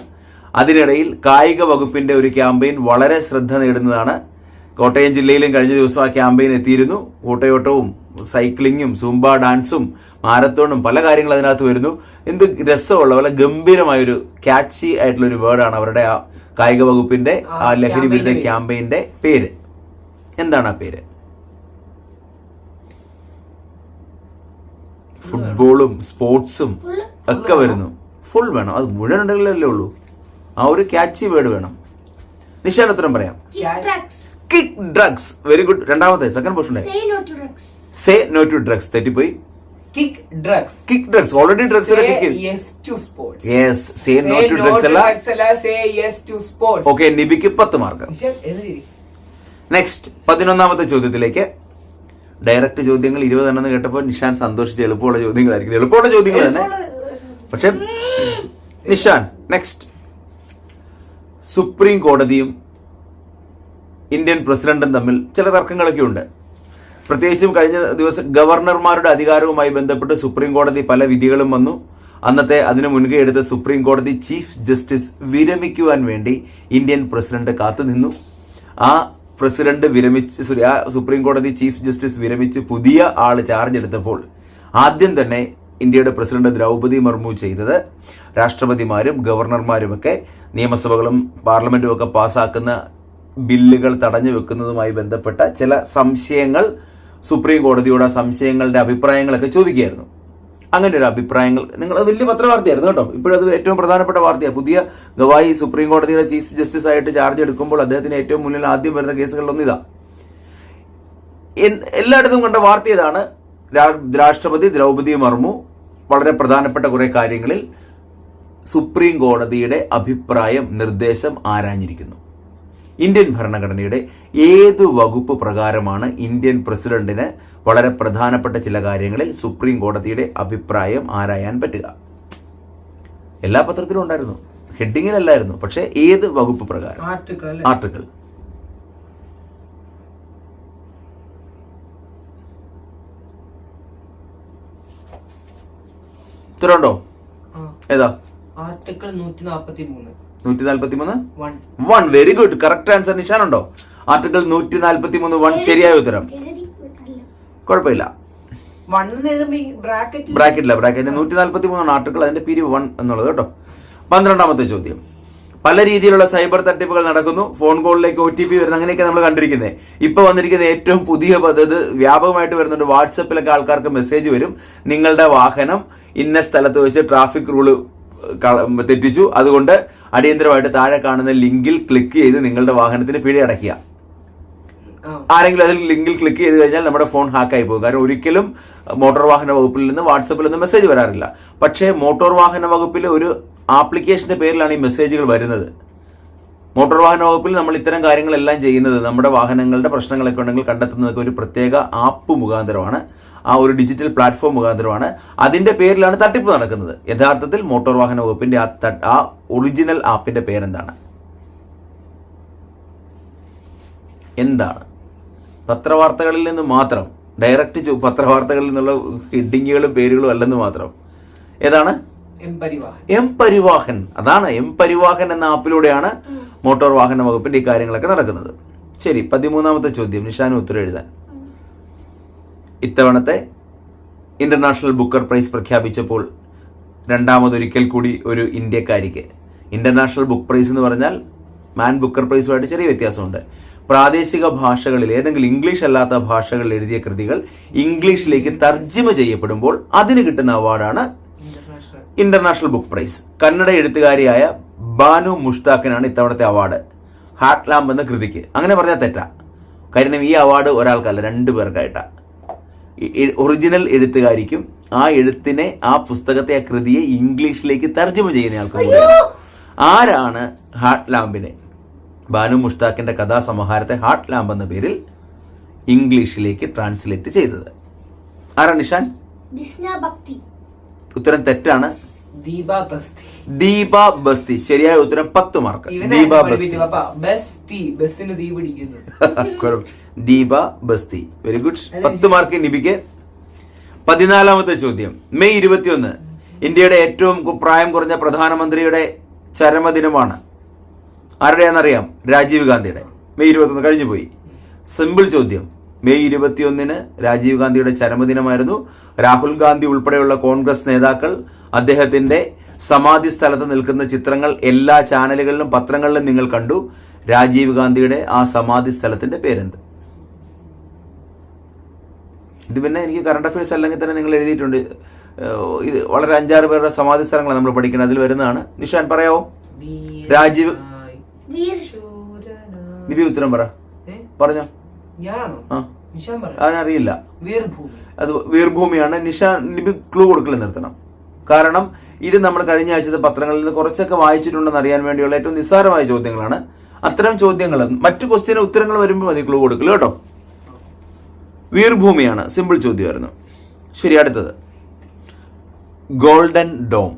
അതിനിടയിൽ കായിക വകുപ്പിന്റെ ഒരു ക്യാമ്പയിൻ വളരെ ശ്രദ്ധ നേടുന്നതാണ്. കോട്ടയം ജില്ലയിലും കഴിഞ്ഞ ദിവസം ആ ക്യാമ്പയിൻ എത്തിയിരുന്നു. കൂട്ടയോട്ടവും സൈക്ലിങ്ങും സുംബ ഡാൻസും മാരത്തോണും പല കാര്യങ്ങളും അതിനകത്ത് വരുന്നു. എന്ത് രസമുള്ള വളരെ ഗംഭീരമായൊരു ക്യാച്ചി ആയിട്ടുള്ള ഒരു വേർഡാണ് അവരുടെ ആ കായിക വകുപ്പിന്റെ ആ ലഹരി വിരുദ്ധ ക്യാമ്പയിന്റെ പേര്. എന്താണ് ആ പേര്? ഫുട്ബോളും സ്പോർട്സും ഒക്കെ വരുന്നു. ഫുൾ വേണം. അത് മുഴുവൻ ഉണ്ടെങ്കിലല്ലേ ഉള്ളൂ. ആ ഒരു ക്യാച്ചി വേർഡ് വേണം. നിഷാൻ ഉത്തരം പറയാം. Kick drugs kick drugs very good രണ്ടാമത്തെ second portion say no to drugs say no to drugs തെറ്റിപ്പോയി. Kick drugs kick drugs already drugs kick yes to sports yes say no to drugs അല്ല. Say yes to sports okay നിബിക്ക് പത്ത് mark next പതിനൊന്നാമത്തെ ചോദ്യത്തിലേക്ക്. Direct ചോദ്യങ്ങൾ ഇരുപതെണ്ണെന്ന് കേട്ടപ്പോൾ നിഷാൻ സന്തോഷിച്ച് എളുപ്പമുള്ള ചോദ്യങ്ങളായിരിക്കും. എളുപ്പമുള്ള ചോദ്യങ്ങൾ തന്നെ. പക്ഷെ നിഷാൻ നെക്സ്റ്റ് സുപ്രീം കോടതിയും ഇന്ത്യൻ പ്രസിഡന്റും തമ്മിൽ ചില തർക്കങ്ങളൊക്കെ ഉണ്ട്. പ്രത്യേകിച്ചും കഴിഞ്ഞ ദിവസം ഗവർണർമാരുടെ അധികാരവുമായി ബന്ധപ്പെട്ട് സുപ്രീം കോടതി പല വിധികളും വന്നു. അന്നത്തെ അതിന് മുൻകൈ എടുത്ത സുപ്രീം കോടതി ചീഫ് ജസ്റ്റിസ് വിരമിക്കുവാൻ വേണ്ടി ഇന്ത്യൻ പ്രസിഡന്റ് കാത്തുനിന്നു. ആ പ്രസിഡന്റ് വിരമിച്ച് സുപ്രീം കോടതി ചീഫ് ജസ്റ്റിസ് വിരമിച്ച് പുതിയ ആൾ ചാർജ് എടുത്തപ്പോൾ ആദ്യം തന്നെ ഇന്ത്യയുടെ പ്രസിഡന്റ് ദ്രൗപദി മുർമു ചെയ്തത് രാഷ്ട്രപതിമാരും ഗവർണർമാരുമൊക്കെ നിയമസഭകളും പാർലമെന്റും ഒക്കെ പാസ്സാക്കുന്ന ബില്ലുകൾ തടഞ്ഞു വെക്കുന്നതുമായി ബന്ധപ്പെട്ട ചില സംശയങ്ങൾ സുപ്രീം കോടതിയുടെ സംശയങ്ങളുടെ അഭിപ്രായങ്ങളൊക്കെ ചോദിക്കുകയായിരുന്നു. അങ്ങനെ ഒരു അഭിപ്രായങ്ങൾ. നിങ്ങൾ വലിയ പത്രവാർത്തയായിരുന്നു കേട്ടോ. ഇപ്പോഴത് ഏറ്റവും പ്രധാനപ്പെട്ട വാർത്തയാണ് പുതിയ ഗവായി സുപ്രീം കോടതിയുടെ ചീഫ് ജസ്റ്റിസ് ആയിട്ട് ചാർജ് എടുക്കുമ്പോൾ അദ്ദേഹത്തിന് ഏറ്റവും മുന്നിൽ ആദ്യം വരുന്ന കേസുകളിലൊന്നും ഇതാ. എല്ലായിടത്തും കണ്ട വാർത്ത ഇതാണ് രാഷ്ട്രപതി ദ്രൗപദി മർമു വളരെ പ്രധാനപ്പെട്ട കുറേ കാര്യങ്ങളിൽ സുപ്രീം കോടതിയുടെ അഭിപ്രായം നിർദ്ദേശം ആരാഞ്ഞിരിക്കുന്നു. ഇന്ത്യൻ ഭരണഘടനയുടെ ഏത് വകുപ്പ് പ്രകാരമാണ് ഇന്ത്യൻ പ്രസിഡന്റിന് വളരെ പ്രധാനപ്പെട്ട ചില കാര്യങ്ങളിൽ സുപ്രീം കോടതിയുടെ അഭിപ്രായം ആരായാൻ പറ്റുക? എല്ലാ പത്രത്തിലും ഉണ്ടായിരുന്നു. ഹെഡിങ്ങിലല്ലായിരുന്നു. പക്ഷേ ഏത് വകുപ്പ് പ്രകാരം? ആർട്ടിക്കിൾ ഉത്തരവുണ്ടോ ഏതാ? ആർട്ടിക്കിൾ നൂറ്റി നാപ്പത്തി മൂന്ന് നൂറ്റി നാൽപ്പത്തി മൂന്ന് one very good correct answer Nishan ഉണ്ടോ? ആർട്ടിക്കിൾ നൂറ്റി നാൽപ്പത്തി മൂന്ന് വൺ ശരിയായ ഉത്തരം. കുഴപ്പമില്ല. ബ്രാക്കറ്റില്ല ബ്രാക്കറ്റ് നൂറ്റി നാൽപ്പത്തി മൂന്നാണ് ആർട്ടിക്കിൾ അതിന്റെ പിരി വൺ എന്നുള്ളത് കേട്ടോ. പന്ത്രണ്ടാമത്തെ ചോദ്യം. പല രീതിയിലുള്ള സൈബർ തട്ടിപ്പുകൾ നടക്കുന്നു. ഫോൺ കോളിലേക്ക് ഒ ടി പി വരുന്ന അങ്ങനെയൊക്കെ നമ്മൾ കണ്ടിരിക്കുന്നത് ഇപ്പൊ വന്നിരിക്കുന്ന ഏറ്റവും പുതിയ പദ്ധതി വ്യാപകമായിട്ട് വരുന്നുണ്ട് വാട്സപ്പിലൊക്കെ ആൾക്കാർക്ക് മെസ്സേജ് വരും. നിങ്ങളുടെ വാഹനം ഇന്ന സ്ഥലത്ത് വെച്ച് ട്രാഫിക് റൂൾ തെറ്റിച്ചു. അതുകൊണ്ട് അടിയന്തരമായിട്ട് താഴെ കാണുന്ന ലിങ്കിൽ ക്ലിക്ക് ചെയ്ത് നിങ്ങളുടെ വാഹനത്തിന് പിഴ അടയ്ക്കുക. ആരെങ്കിലും അതിൽ ലിങ്കിൽ ക്ലിക്ക് ചെയ്ത് കഴിഞ്ഞാൽ നമ്മുടെ ഫോൺ ഹാക്കായി പോകും. കാരണം ഒരിക്കലും മോട്ടോർ വാഹന വകുപ്പിൽ നിന്ന് വാട്സപ്പിൽ നിന്ന് മെസ്സേജ് വരാറില്ല. പക്ഷേ മോട്ടോർ വാഹന വകുപ്പിൽ ഒരു ആപ്ലിക്കേഷന്റെ പേരിലാണ് ഈ മെസ്സേജുകൾ വരുന്നത്. മോട്ടോർ വാഹന വകുപ്പിൽ നമ്മൾ ഇത്തരം കാര്യങ്ങളെല്ലാം ചെയ്യുന്നത് നമ്മുടെ വാഹനങ്ങളുടെ പ്രശ്നങ്ങളൊക്കെ ഉണ്ടെങ്കിൽ കണ്ടെത്തുന്നതൊക്കെ ഒരു പ്രത്യേക ആപ്പ് മുഖാന്തരമാണ്. ആ ഒരു ഡിജിറ്റൽ പ്ലാറ്റ്ഫോം മുഖാന്തരമാണ്. അതിന്റെ പേരിലാണ് തട്ടിപ്പ് നടക്കുന്നത്. യഥാർത്ഥത്തിൽ മോട്ടോർ വാഹന വകുപ്പിന്റെ ആ ആ ഒറിജിനൽ ആപ്പിന്റെ പേരെന്താണ്? എന്താണ്? പത്രവാർത്തകളിൽ നിന്ന് മാത്രം ഡയറക്റ്റ് പത്രവാർത്തകളിൽ നിന്നുള്ള ഹെഡിങ്ങുകളും പേരുകളും അല്ലെന്ന് മാത്രം. ഏതാണ്? എം പരിവാഹൻ. എം പരിവാഹൻ. അതാണ് എം പരിവാഹൻ എന്ന ആപ്പിലൂടെയാണ് മോട്ടോർ വാഹന വകുപ്പിന്റെ ഈ കാര്യങ്ങളൊക്കെ നടക്കുന്നത്. ശരി പതിമൂന്നാമത്തെ ചോദ്യം. നിഷാന് ഉത്തരം എഴുതാൻ. ഇത്തവണത്തെ ഇന്റർനാഷണൽ ബുക്കർ പ്രൈസ് പ്രഖ്യാപിച്ചപ്പോൾ രണ്ടാമതൊരിക്കൽ കൂടി ഒരു ഇന്ത്യക്കാരിക്ക്. ഇന്റർനാഷണൽ ബുക്ക് പ്രൈസ് എന്ന് പറഞ്ഞാൽ മാൻ ബുക്കർ പ്രൈസുമായിട്ട് ചെറിയ വ്യത്യാസമുണ്ട്. പ്രാദേശിക ഭാഷകളിൽ ഏതെങ്കിലും ഇംഗ്ലീഷ് അല്ലാത്ത ഭാഷകളിൽ എഴുതിയ കൃതികൾ ഇംഗ്ലീഷിലേക്ക് തർജിമ ചെയ്യപ്പെടുമ്പോൾ അതിന് കിട്ടുന്ന അവാർഡാണ് international. International book prize. Kannada എഴുത്തുകാരിയായ Banu മുഷ്താഖിനാണ് ഇത്തവണത്തെ അവാർഡ്. ഹാർട്ട് ലാമ്പ് എന്ന കൃതിക്ക്. അങ്ങനെ പറഞ്ഞാൽ തെറ്റാ. കാരണം ഈ അവാർഡ് ഒരാൾക്കല്ല രണ്ടു പേർക്കായിട്ടാ. ഈ- ഈ ഒറിജിനൽ എഴുത്തുകാരിക്കും ആ എഴുത്തിനെ ആ പുസ്തകത്തെ ആ കൃതിയെ ഇംഗ്ലീഷിലേക്ക് തർജമ ചെയ്യുന്ന ആൾക്കും ആരാണ് ഹാർട്ട് ലാമ്പിനെ? ബാനു മുഷ്താഖിന്റെ കഥാസമാഹാരത്തെ ഹാർട്ട് ലാമ്പ് എന്ന പേരിൽ ഇംഗ്ലീഷിലേക്ക് ട്രാൻസ്ലേറ്റ് ചെയ്തത്. ആരാണ് നിഷാൻ? ഭക്തി. ഉത്തരം തെറ്റാണ്. ദീപാ ബസ്തി ദീപ ബസ്തി. ശരിയായ ഉത്തരം പത്ത് മാർക്ക് ദീപ ബസ്തി. പഠിപ്പിച്ചു ബസ്തി ബസ്സിന് തീ പിടിക്കുന്നു ദീപ ബസ്തി. വെരി ഗുഡ് പത്ത് മാർക്ക് നിബിക്ക് പതിനാലാമത്തെ ചോദ്യം. മെയ് ഇരുപത്തിയൊന്ന് ഇന്ത്യയുടെ ഏറ്റവും പ്രായം കുറഞ്ഞ പ്രധാനമന്ത്രിയുടെ ചരമദിനമാണ്. ആരുടെയാണെന്നറിയാം? രാജീവ് ഗാന്ധിയുടെ. മെയ് ഇരുപത്തൊന്ന് കഴിഞ്ഞു പോയി. സിമ്പിൾ ചോദ്യം. മെയ് ഇരുപത്തിയൊന്നിന് രാജീവ് ഗാന്ധിയുടെ ചരമദിനമായിരുന്നു. രാഹുൽ ഗാന്ധി ഉൾപ്പെടെയുള്ള കോൺഗ്രസ് നേതാക്കൾ അദ്ദേഹത്തിന്റെ സമാധി സ്ഥലത്ത് നിൽക്കുന്ന ചിത്രങ്ങൾ എല്ലാ ചാനലുകളിലും പത്രങ്ങളിലും നിങ്ങൾ കണ്ടു. രാജീവ് ഗാന്ധിയുടെ ആ സമാധി സ്ഥലത്തിന്റെ പേരെന്ത്? ഇത് പിന്നെ എനിക്ക് കറണ്ട് അഫയേഴ്സ് അല്ലെങ്കിൽ തന്നെ നിങ്ങൾ എഴുതിയിട്ടുണ്ട്. ഇത് വളരെ അഞ്ചാറ് പേരുടെ സമാധി സ്ഥലങ്ങളാണ് നമ്മൾ പഠിക്കുന്നത്. അതിൽ വരുന്നതാണ്. നിഷാൻ പറയാവോ? രാജീവ്- നിബി ഉത്തരം പറ? പറഞ്ഞോ. വീർഭൂമി അത് വീർഭൂമിയാണ് നിഷാൻ നിബി ക്ലൂ കൊടുക്കൽ നിർത്തണം. കാരണം ഇത് നമ്മൾ കഴിഞ്ഞ ആഴ്ചത്തെ പത്രങ്ങളിൽ കുറച്ചൊക്കെ വായിച്ചിട്ടുണ്ടെന്ന് അറിയാൻ വേണ്ടിയുള്ള ഏറ്റവും നിസ്സാരമായ ചോദ്യങ്ങളാണ്. അത്തരം ചോദ്യങ്ങൾ മറ്റു ക്വസ്റ്റ്യന് ഉത്തരങ്ങൾ വരുമ്പോൾ മതി ക്ലൂ കൊടുക്കില്ല കേട്ടോ. വീർഭൂമിയാണ് സിമ്പിൾ ചോദ്യമായിരുന്നു. ശരി അടുത്തത്. Golden dome.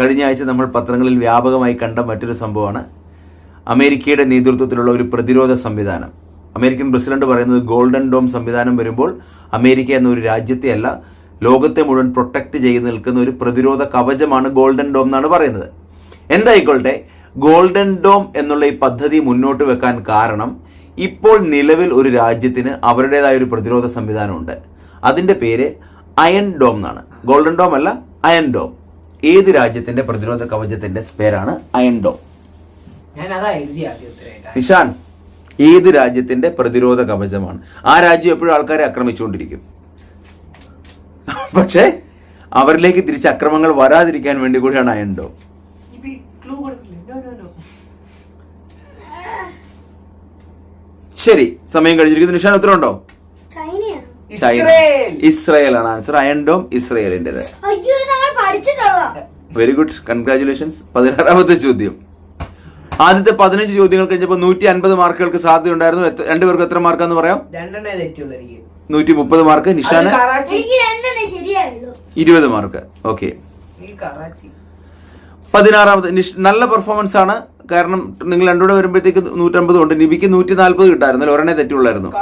കഴിഞ്ഞ ആഴ്ച നമ്മൾ പത്രങ്ങളിൽ വ്യാപകമായി കണ്ട മറ്റൊരു സംഭവമാണ്. അമേരിക്കയുടെ നേതൃത്വത്തിലുള്ള ഒരു പ്രതിരോധ സംവിധാനം. അമേരിക്കൻ പ്രസിഡന്റ് പറയുന്നത് ഗോൾഡൻ ഡോം സംവിധാനം വരുമ്പോൾ അമേരിക്ക എന്നൊരു രാജ്യത്തെ അല്ല ലോകത്തെ മുഴുവൻ പ്രൊട്ടക്ട് ചെയ്ത് നിൽക്കുന്ന ഒരു പ്രതിരോധ കവചമാണ് ഗോൾഡൻ ഡോം എന്നാണ് പറയുന്നത്. എന്തായിക്കോട്ടെ? ഗോൾഡൻ ഡോം എന്നുള്ള ഈ പദ്ധതി മുന്നോട്ട് വെക്കാൻ കാരണം ഇപ്പോൾ നിലവിൽ ഒരു രാജ്യത്തിന് അവരുടേതായ ഒരു പ്രതിരോധ സംവിധാനമുണ്ട്. അതിന്റെ പേര് അയൺ ഡോം എന്നാണ്. ഗോൾഡൻ ഡോം അല്ല അയൺ ഡോം ഏത് രാജ്യത്തിന്റെ പ്രതിരോധ കവചത്തിന്റെ പേരാണ് അയൺ ഡോം നിഷാൻ ഏത് രാജ്യത്തിന്റെ പ്രതിരോധ കവചമാണ്? ആ രാജ്യം എപ്പോഴും ആൾക്കാരെ ആക്രമിച്ചുകൊണ്ടിരിക്കും. പക്ഷേ അവരിലേക്ക് തിരിച്ച് അക്രമങ്ങൾ വരാതിരിക്കാൻ വേണ്ടി കൂടിയാണ് അയണ്ടോ ഡോം ക്ലൂ കൊടുക്കില്ലേ? നോ നോ നോ ശരി സമയം കഴിഞ്ഞിരിക്കുന്നു. നിഷാൻ ഉത്തരം ഉണ്ടോ? ചൈനയാണ് ഇസ്രയേൽ. ആണ് ആൻസർ അയൻഡോം ഇസ്രയേലിന്റെ ഇസ്രയേലിന്റെത് വെരി ഗുഡ് കൺഗ്രാചുലേഷൻസ് പതിനാറാമത്തെ ചോദ്യം. ആദ്യത്തെ പതിനഞ്ച് ചോദ്യങ്ങൾ കഴിഞ്ഞപ്പോൾ നൂറ്റി അൻപത് മാർക്കുകൾക്ക് സാധ്യത ഉണ്ടായിരുന്നു രണ്ടുപേർക്ക് എത്ര മാർക്കാന്ന് പറയാം? രണ്ടെണ്ണേ തെറ്റുള്ളൂ എനിക്ക്. നൂറ്റി മുപ്പത് മാർക്ക് നിഷാന് ഇരുപത് മാർക്ക്. ഓക്കെ. പതിനാറാമത് നിഷ് നല്ല പെർഫോമൻസ് ആണ്. കാരണം നിങ്ങൾ രണ്ടുകൂടെ വരുമ്പോഴത്തേക്ക് നൂറ്റമ്പത് ഉണ്ട്. നിബിക്ക് നൂറ്റി നാല്പത് കിട്ടായിരുന്നു ഒരെണ്ണേ തെറ്റുള്ളായിരുന്നു.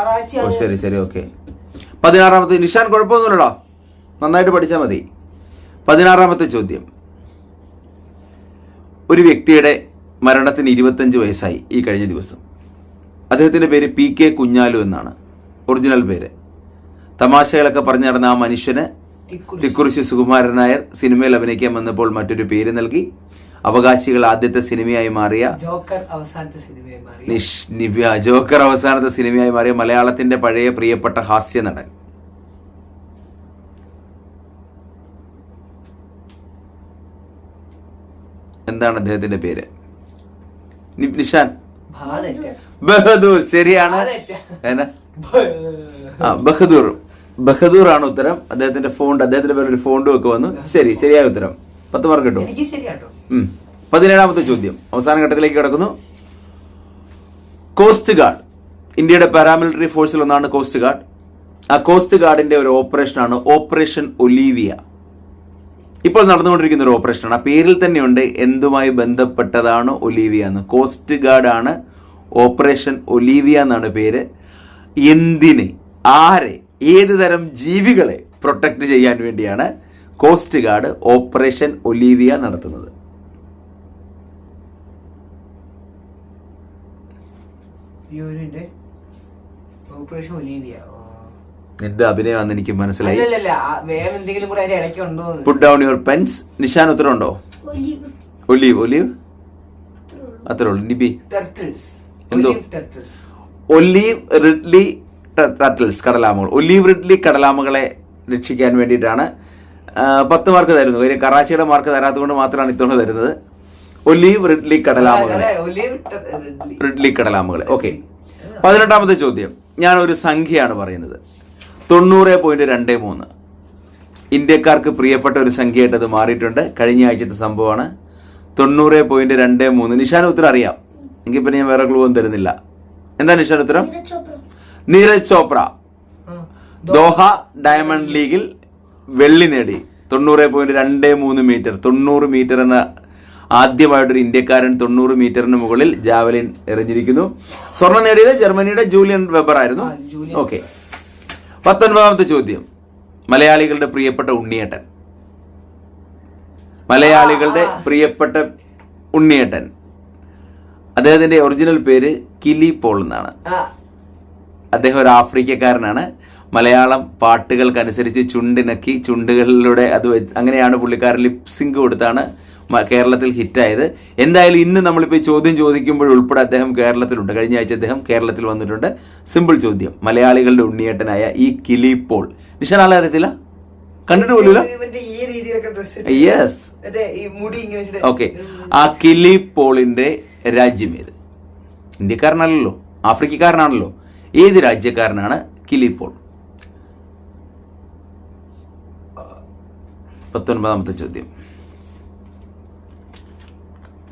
ഓ ശരി ശരി. ഓക്കെ. പതിനാറാമത്തെ നിഷാൻ കുഴപ്പമൊന്നുമില്ലടാ. നന്നായിട്ട് പഠിച്ചാൽ മതി. പതിനാറാമത്തെ ചോദ്യം. ഒരു വ്യക്തിയുടെ മരണത്തിന് ഇരുപത്തഞ്ച് വയസ്സായി ഈ കഴിഞ്ഞ ദിവസം. അദ്ദേഹത്തിന്റെ പേര് പി കെ കുഞ്ഞാലു എന്നാണ്. ഒറിജിനൽ പേര്. തമാശകളൊക്കെ പറഞ്ഞു നടന്ന ആ മനുഷ്യന് തിക്കുറിശി. സുകുമാരൻ നായർ സിനിമയിൽ അഭിനയിക്കാൻ വന്നപ്പോൾ മറ്റൊരു പേര് നൽകി. അവകാശികൾ ആദ്യത്തെ സിനിമയായി മാറിയ ജോക്കർ അവസാനത്തെ സിനിമയായി മാറി ജോക്കർ അവസാനത്തെ സിനിമയായി മാറിയ മലയാളത്തിന്റെ പഴയ പ്രിയപ്പെട്ട ഹാസ്യ നടൻ. എന്താണ് അദ്ദേഹത്തിന്റെ പേര്? നിഷാൻ. ബഹദൂർ. ശരിയാണ്. ബഹദൂർ. ബഹദൂർ ആണ് ഉത്തരം. അദ്ദേഹത്തിന്റെ ഫോണ്ട് അദ്ദേഹത്തിന്റെ പേരിൽ ഒരു ഫോണ്ടും ഒക്കെ വന്നു. ശരി ശരിയായ ഉത്തരം. പത്ത് മാർക്ക് കിട്ടും. പതിനേഴാമത്തെ ചോദ്യം. അവസാന ഘട്ടത്തിലേക്ക് കിടക്കുന്നു. കോസ്റ്റ് ഗാർഡ് ഇന്ത്യയുടെ പാരാമിലിറ്ററി ഫോഴ്സിൽ ഒന്നാണ് കോസ്റ്റ് ഗാർഡ് ആ കോസ്റ്റ് ഗാർഡിന്റെ ഒരു ഓപ്പറേഷനാണ് ഓപ്പറേഷൻ ഒലീവിയ ഇപ്പോൾ നടന്നുകൊണ്ടിരിക്കുന്ന ഒരു ഓപ്പറേഷനാണ് ആ പേരിൽ തന്നെയുണ്ട് എന്തുമായി ബന്ധപ്പെട്ടതാണ് ഒലീവിയ എന്ന്. കോസ്റ്റ് ഗാർഡ് ആണ് ഓപ്പറേഷൻ ഒലീവിയ എന്നാണ് പേര്. എന്തിന്? ആരെ? ഏത് തരം ജീവികളെ പ്രൊട്ടക്റ്റ് ചെയ്യാൻ വേണ്ടിയാണ് കോസ്റ്റ് ഗാർഡ് ഓപ്പറേഷൻ ഒലീവിയ നടത്തുന്നത്? യൂരിന്റെ ഓപ്പറേഷൻ ഒലീവിയ നിന്റെ അഭിനയം അന്ന് എനിക്ക് മനസ്സിലായി. Put down your pens Nishan ഉത്തരവുണ്ടോ? ഉണ്ടോ ഒലീവ് ഒലീവ് അത്രേ ഉള്ളൂ. നിബി. ടെർട്ടിൽസ് എന്തോ? ഒലീവ് റിഡ്ലി ടർട്ടിൽസ് കടലാമകൾ. ഒലീവ് റിഡ്ലി കടലാമകളെ രക്ഷിക്കാൻ വേണ്ടിയിട്ടാണ്. പത്ത് മാർക്ക് തരുന്നു. വലിയ കറാച്ചിയുടെ മാർക്ക് തരാത്തത് കൊണ്ട് മാത്രമാണ് ഇത്തവണ തരുന്നത്. Olive ridley കടലാമകളെ. Olive ridley. കടലാമകളെ. Okay. പതിനെട്ടാമത്തെ ചോദ്യം. ഞാൻ ഒരു സംഖ്യയാണ് പറയുന്നത്. തൊണ്ണൂറ് പോയിന്റ് രണ്ട് മൂന്ന്. ഇന്ത്യക്കാർക്ക് പ്രിയപ്പെട്ട ഒരു സംഖ്യയായിട്ട് അത് മാറിയിട്ടുണ്ട്. കഴിഞ്ഞ ആഴ്ചത്തെ സംഭവമാണ്. തൊണ്ണൂറ് പോയിന്റ് രണ്ട് മൂന്ന്. നിഷാൻ ഉത്തരം അറിയാം. എങ്കിൽ പിന്നെ ഞാൻ വേറെ ക്ലൂ ഒന്നും തരുന്നില്ല. എന്താ നിഷാൻ ഉത്തരം? നീരജ് ചോപ്ര. ദോഹ ഡയമണ്ട് ലീഗിൽ വെള്ളി നേടി. തൊണ്ണൂറ് പോയിന്റ് രണ്ട് മൂന്ന് മീറ്റർ. തൊണ്ണൂറ് മീറ്റർ എന്ന ആദ്യമായിട്ടൊരു ഇന്ത്യക്കാരൻ തൊണ്ണൂറ് മീറ്ററിന് മുകളിൽ ജാവലിൻ എറിഞ്ഞിരിക്കുന്നു. സ്വർണം നേടിയത് ജർമ്മനിയുടെ ജൂലിയൻ വെബർ ആയിരുന്നു. ഓക്കെ. പത്തൊൻപതാമത്തെ ചോദ്യം. മലയാളികളുടെ പ്രിയപ്പെട്ട ഉണ്ണിയേട്ടൻ. മലയാളികളുടെ പ്രിയപ്പെട്ട ഉണ്ണിയേട്ടൻ. അദ്ദേഹത്തിന്റെ ഒറിജിനൽ പേര് കിലി പോൾ എന്നാണ്. അദ്ദേഹം ഒരു ആഫ്രിക്കക്കാരനാണ്. മലയാളം പാട്ടുകൾക്കനുസരിച്ച് ചുണ്ടിനക്കി ചുണ്ടുകളിലൂടെ അത് അങ്ങനെയാണ് പുള്ളിക്കാരൻ ലിപ്സിങ്ക് കൊടുത്താണ് കേരളത്തിൽ ഹിറ്റായത്. എന്തായാലും ഇന്ന് നമ്മളിപ്പോൾ ഈ ചോദ്യം ചോദിക്കുമ്പോൾ ഉൾപ്പെടെ അദ്ദേഹം കേരളത്തിലുണ്ട്. കഴിഞ്ഞ ആഴ്ച അദ്ദേഹം കേരളത്തിൽ വന്നിട്ടുണ്ട്. സിമ്പിൾ ചോദ്യം. മലയാളികളുടെ ഉണ്ണിയേട്ടനായ ഈ കിലി പോൾ. നിഷാൻ ആളെ അറിയത്തില്ല? കണ്ടിട്ട് പോലില്ല യെസ് ഓക്കെ ആ കിലി പോളിന്റെ രാജ്യം ഏത്? ഇന്ത്യക്കാരനല്ലല്ലോ ആഫ്രിക്കക്കാരനാണല്ലോ. ഏത് രാജ്യക്കാരനാണ് കിലിപ്പോൾ പോൾ? പത്തൊൻപതാമത്തെ ചോദ്യം.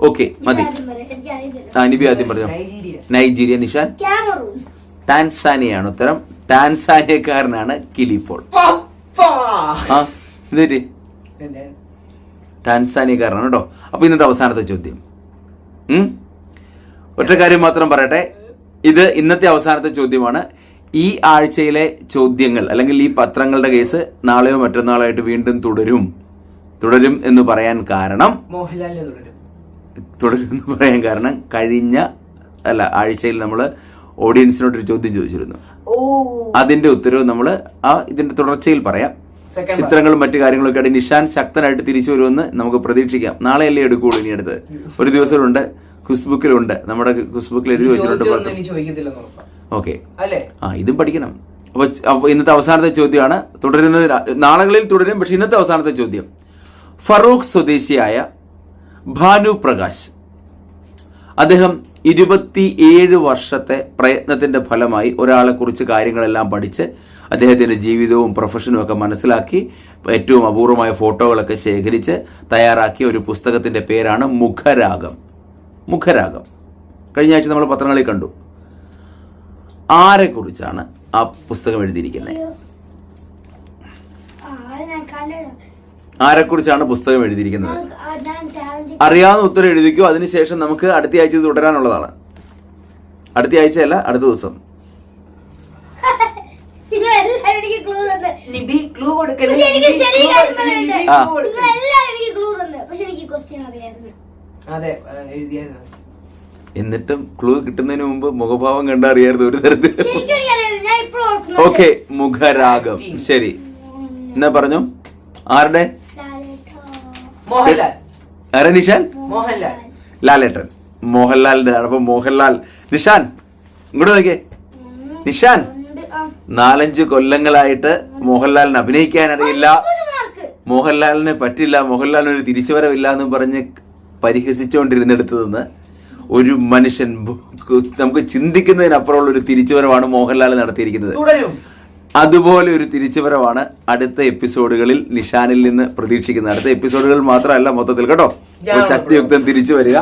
ഓക്കെ മതി. ആ നിബി ആദ്യം പറഞ്ഞു. നൈജീരിയ. നൈജീരിയ നിഷാൻ. ടാൻസാനിയാണ് ഉത്തരം. ടാൻസാനിയക്കാരനാണ് കിലിപ്പോൾ ആ ടാൻസാനിയക്കാരനാണ് കേട്ടോ. അപ്പൊ ഇന്നത്തെ അവസാനത്തെ ചോദ്യം. ഉം? ഒറ്റ കാര്യം മാത്രം പറയട്ടെ. ഇത് ഇന്നത്തെ അവസാനത്തെ ചോദ്യമാണ്. ഈ ആഴ്ചയിലെ ചോദ്യങ്ങൾ അല്ലെങ്കിൽ ഈ പത്രങ്ങളുടെ കേസ് നാളെയോ മറ്റന്നാളായിട്ട് വീണ്ടും തുടരും. തുടരും എന്ന് പറയാൻ കാരണം? മോഹൻലാലിനെ തുടരും. തുടരും എന്ന് പറയാൻ കാരണം കഴിഞ്ഞ അല്ല ആഴ്ചയിൽ നമ്മൾ ഓഡിയൻസിനോട് ഒരു ചോദ്യം ചോദിച്ചിരുന്നു. ഓ. അതിന്റെ ഉത്തരവ് നമ്മൾ ആ ഇതിന്റെ തുടർച്ചയിൽ പറയാം. ചിത്രങ്ങളും മറ്റു കാര്യങ്ങളൊക്കെ ആയിട്ട് നിഷാൻ ശക്തനായിട്ട് തിരിച്ചു വരുമെന്ന് നമുക്ക് പ്രതീക്ഷിക്കാം. നാളെയല്ലേ എടുക്കുള്ളൂ ഇനി അടുത്ത്. ഒരു ദിവസമുണ്ട്. കുസ്ബുക്കിലുണ്ട്. നമ്മുടെ ഖുസ്ബുക്കിൽ എഴുതി വെച്ചിട്ടുണ്ട്. ഓക്കെ. ആ ഇതും പഠിക്കണം. അപ്പൊ ഇന്നത്തെ അവസാനത്തെ ചോദ്യമാണ്. തുടരുന്നത് നാളുകളിൽ തുടരും പക്ഷെ ഇന്നത്തെ അവസാനത്തെ ചോദ്യം. ഫറൂഖ് സ്വദേശിയായ ഭാനു പ്രകാശ്. അദ്ദേഹം ഇരുപത്തിയേഴ് വർഷത്തെ പ്രയത്നത്തിന്റെ ഫലമായി ഒരാളെ കുറിച്ച് കാര്യങ്ങളെല്ലാം പഠിച്ച് അദ്ദേഹത്തിന്റെ ജീവിതവും പ്രൊഫഷനും ഒക്കെ മനസ്സിലാക്കി ഏറ്റവും അപൂർവമായ ഫോട്ടോകളൊക്കെ ശേഖരിച്ച് തയ്യാറാക്കിയ ഒരു പുസ്തകത്തിന്റെ പേരാണ് മുഖരാഗം. മുഖരാഗം. കഴിഞ്ഞ ആഴ്ച നമ്മൾ പത്രങ്ങളിൽ കണ്ടു. ആരെക്കുറിച്ചാണ് ആ പുസ്തകം എഴുതിയിരിക്കുന്നത്? അയ്യോ. ഞാൻ കണ്ടു. ആരെക്കുറിച്ചാണ് പുസ്തകം എഴുതിയിരിക്കുന്നത്? അറിയാവുന്ന ഉത്തരം എഴുതിക്കോ അതിനുശേഷം നമുക്ക് അടുത്ത ആഴ്ച ഇത് തുടരാനുള്ളതാണ്. അടുത്ത ആഴ്ചയല്ല അടുത്ത ദിവസം. ക്ലൂ ക്ലൂ അതെ എഴുതിയായിരുന്നു. എന്നിട്ടും ക്ലൂ കിട്ടുന്നതിന് മുമ്പ് മുഖഭാവം കണ്ടറിയായിരുന്നു ഒരു തരത്തിൽ. ശരിക്കും എനിക്ക് ഞാൻ ഇപ്പോഴും ഓർക്കുന്നു. ഓക്കെ മുഖരാഗം. ശരി. എന്നാ പറഞ്ഞു? ആരുടെ? മോഹൻലാൽ. ആരെ നിഷാൻ മോഹൻലാൽ. ലാലേട്ടൻ. മോഹൻലാലിന്റെ അപ്പൊ മോഹൻലാൽ. നിഷാൻ ഇങ്ങോട്ട് നോക്കിയേ. നിഷാൻ നാലഞ്ച് കൊല്ലങ്ങളായിട്ട് മോഹൻലാലിന് അഭിനയിക്കാൻ അറിയില്ല. മോഹൻലാലിന് പറ്റില്ല. മോഹൻലാലിന് ഒരു തിരിച്ചുവരവില്ല എന്ന് പറഞ്ഞ് പരിഹസിച്ചുകൊണ്ടിരുന്നെടുത്ത് നിന്ന് ഒരു മനുഷ്യൻ നമുക്ക് ചിന്തിക്കുന്നതിനപ്പുറമുള്ള ഒരു തിരിച്ചുവരവാണ് മോഹൻലാൽ നടത്തിയിരിക്കുന്നത്. അതുപോലെ ഒരു തിരിച്ചുവരവാണ് അടുത്ത എപ്പിസോഡുകളിൽ നിഷാനിൽ നിന്ന് പ്രതീക്ഷിക്കുന്നത്. അടുത്ത എപ്പിസോഡുകൾ മാത്രമല്ല മൊത്തത്തിൽ കേട്ടോ? ഒരു ശക്തിയുക്തം തിരിച്ചു വരിക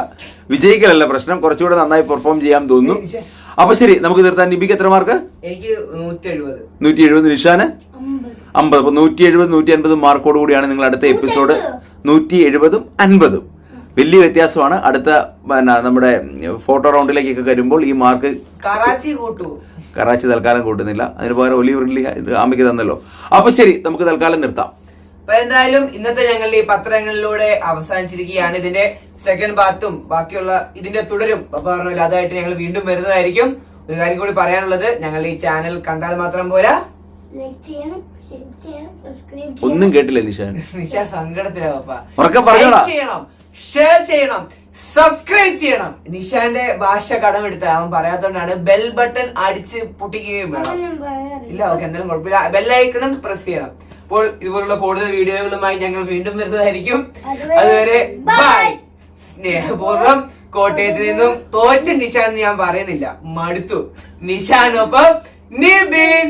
വിജയിക്കലല്ല പ്രശ്നം. കുറച്ചുകൂടെ നന്നായി പെർഫോം ചെയ്യാൻ തോന്നുന്നു. അപ്പൊ ശരി നമുക്ക് നിർത്താൻ നിബിക്ക് എത്ര മാർക്ക്? എനിക്ക് നൂറ്റി എഴുപത് നിഷാന്? അമ്പത്. അമ്പത്. അപ്പൊ നൂറ്റി എഴുപത് നൂറ്റി അൻപത് മാർക്കോട് കൂടിയാണ് നിങ്ങൾ അടുത്ത എപ്പിസോഡ്. നൂറ്റി എഴുപതും അൻപതും. വലിയ വ്യത്യാസമാണ്. അടുത്ത പിന്നെ നമ്മുടെ ഫോട്ടോ റൗണ്ടിലേക്കൊക്കെ വരുമ്പോൾ ഈ മാർക്ക് കറാച്ചി കൂട്ടു. കറാച്ചി തൽക്കാലം കൂട്ടുന്നില്ല. അതിന് പകരം ഒലിവ് റിഡ്ലി ആമിക്ക് തന്നല്ലോ. അപ്പൊ ശരി നമുക്ക് തൽക്കാലം നിർത്താം. അപ്പൊ എന്തായാലും ഇന്നത്തെ ഞങ്ങളുടെ ഈ പത്രങ്ങളിലൂടെ അവസാനിച്ചിരിക്കുകയാണ്. ഇതിന്റെ സെക്കൻഡ് പാർട്ടും ബാക്കിയുള്ള ഇതിന്റെ തുടരും. അപ്പൊ പറഞ്ഞില്ല അതായിട്ട് ഞങ്ങൾ വീണ്ടും വരുന്നതായിരിക്കും. ഒരു കാര്യം കൂടി പറയാനുള്ളത് ഞങ്ങളുടെ ഈ ചാനൽ കണ്ടാൽ മാത്രം പോരാ. ലൈക്ക് ചെയ്യണം ഷെയർ ചെയ്യണം സബ്സ്ക്രൈബ് ചെയ്യണം ഒന്നും കേട്ടില്ല നിഷാൻ. നിഷാ സങ്കടത്തിലാ പപ്പ. ചെയ്യണം. ഷെയർ ചെയ്യണം സബ്സ്ക്രൈബ് ചെയ്യണം. നിഷാന്റെ ഭാഷ കടമെടുത്ത അവൻ പറയാത്തോണ്ടാണ് ബെൽ ബട്ടൺ അടിച്ച് പൊട്ടിക്കുകയും വേണം. ഇല്ല ഓക്കെ എന്തായാലും കുഴപ്പമില്ല. ബെല്ലൈക്കണം പ്രസ് ചെയ്യണം. അപ്പോൾ ഇതുപോലുള്ള കൂടുതൽ വീഡിയോകളുമായി ഞങ്ങൾ വീണ്ടും വരുന്നതായിരിക്കും. അതുവരെ അതുവരെ ബൈ സ്നേഹപൂർവം കോട്ടയത്ത് നിന്നും തോറ്റ നിഷാൻ ഞാൻ പറയുന്നില്ല. മടുത്തു. നിഷാനൊപ്പം നിബിൻ